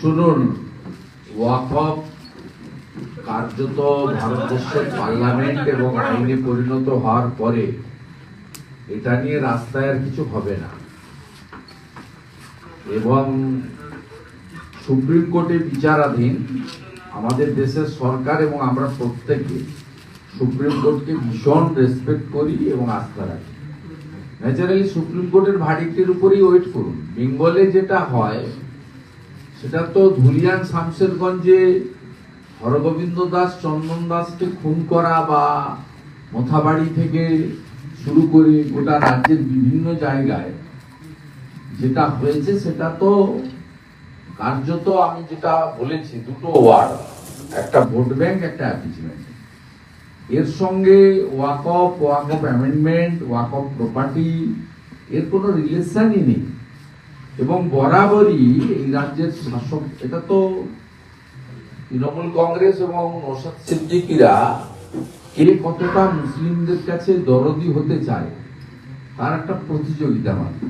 শুনুন ওয়াকফ কার্যত ভারতবর্ষের পার্লামেন্ট এবং আইনে পরিণত হওয়ার পরে এটা নিয়ে রাস্তায় আর কিছু হবে না। এবং সুপ্রিম কোর্টে বিচারাধীন আমাদের দেশের সরকার এবং আমরা প্রত্যেকে সুপ্রিম কোর্টকে ভীষণ রেসপেক্ট করি এবং আস্থা রাখি। ন্যাচারালি সুপ্রিম কোর্টের ভার্ডিক্টের উপরেই ওয়েট করুন। বেঙ্গলে যেটা হয় সেটা তো ধুলিয়ান শামশেরগঞ্জে হরগোবিন্দ দাস, চন্দন দাসকে খুন করা বা মোথাবাড়ি থেকে শুরু করে গোটা রাজ্যের বিভিন্ন জায়গায় যেটা হয়েছে সেটা তো কার্যত আমি যেটা বলেছি, দুটো ওয়ার্ড, একটা ভোট ব্যাংক, একটা অ্যাপিচমেন্ট এর সঙ্গে ওয়াকফ ওয়াকফ অ্যামেন্ডমেন্ট ওয়াকফ প্রপার্টি, এর কোনো রিলেশনই নেই। এবং বরাবরই এই রাজ্যের শাসক, এটা তো তৃণমূল কংগ্রেস এবং নৌসাদ সিদ্দিকিরা কে কতটা মুসলিমদের কাছে দরদি হতে চায়, তার একটা প্রতিযোগিতা মাত্র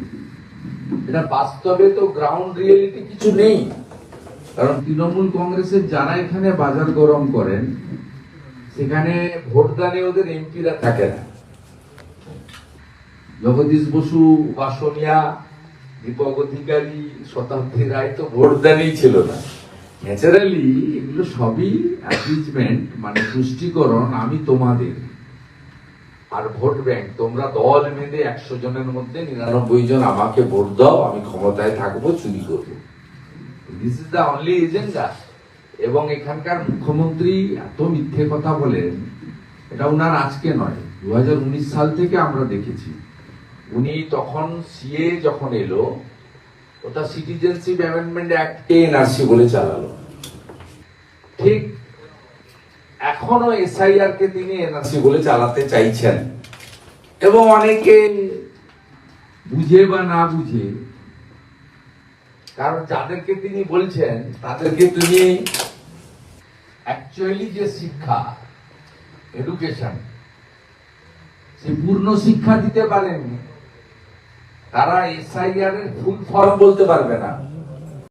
এটা বাস্তবে তো গ্রাউন্ড রিয়েলিটি কিছু নেই, কারণ তৃণমূল কংগ্রেসের যারা এখানে বাজার গরম করেন, সেখানে ভোটদানে ওদের এমপিরা থাকে না। জগদীশ বসু বা সোনিয়া দীপক অধিকারী শতাব্দী রায় তো ছিল না। ন্যাচারালি এগুলো সবই অ্যাপিচমেন্ট মানে তুষ্টিকরণ, আমি তোমাদের। আর ভোট ব্যাংক, তোমরা দল বেঁধে একশো জনের মধ্যে নিরানব্বই জন আমাকে ভোট দাও, আমি ক্ষমতায় থাকব, চুরি করব। This is the only agenda এবং এখানকার মুখ্যমন্ত্রী এত মিথ্যে কথা বলেন, এটা উনার আজকে নয় দু সাল থেকে আমরা দেখেছি। উনি তখন সিএ যখন এলো, ওটা সিটিজেনশিপ অ্যামেন্ডমেন্ট অ্যাক্ট এনআরসি বলে চালালো। ঠিক এখনও এসআইআর কে তিনি এনআরসি বলে চালাতে চাইছেন। এবং অনেকে বুঝে বা না বুঝে, কারণ যাদেরকে তিনি বলছেন, তাদেরকে তিনি অ্যাকচুয়ালি যে শিক্ষা এডুকেশন সে পূর্ণ শিক্ষা দিতে পারেননি। তারা এসআইআর এর ফুল ফর্ম বলতে পারবে না।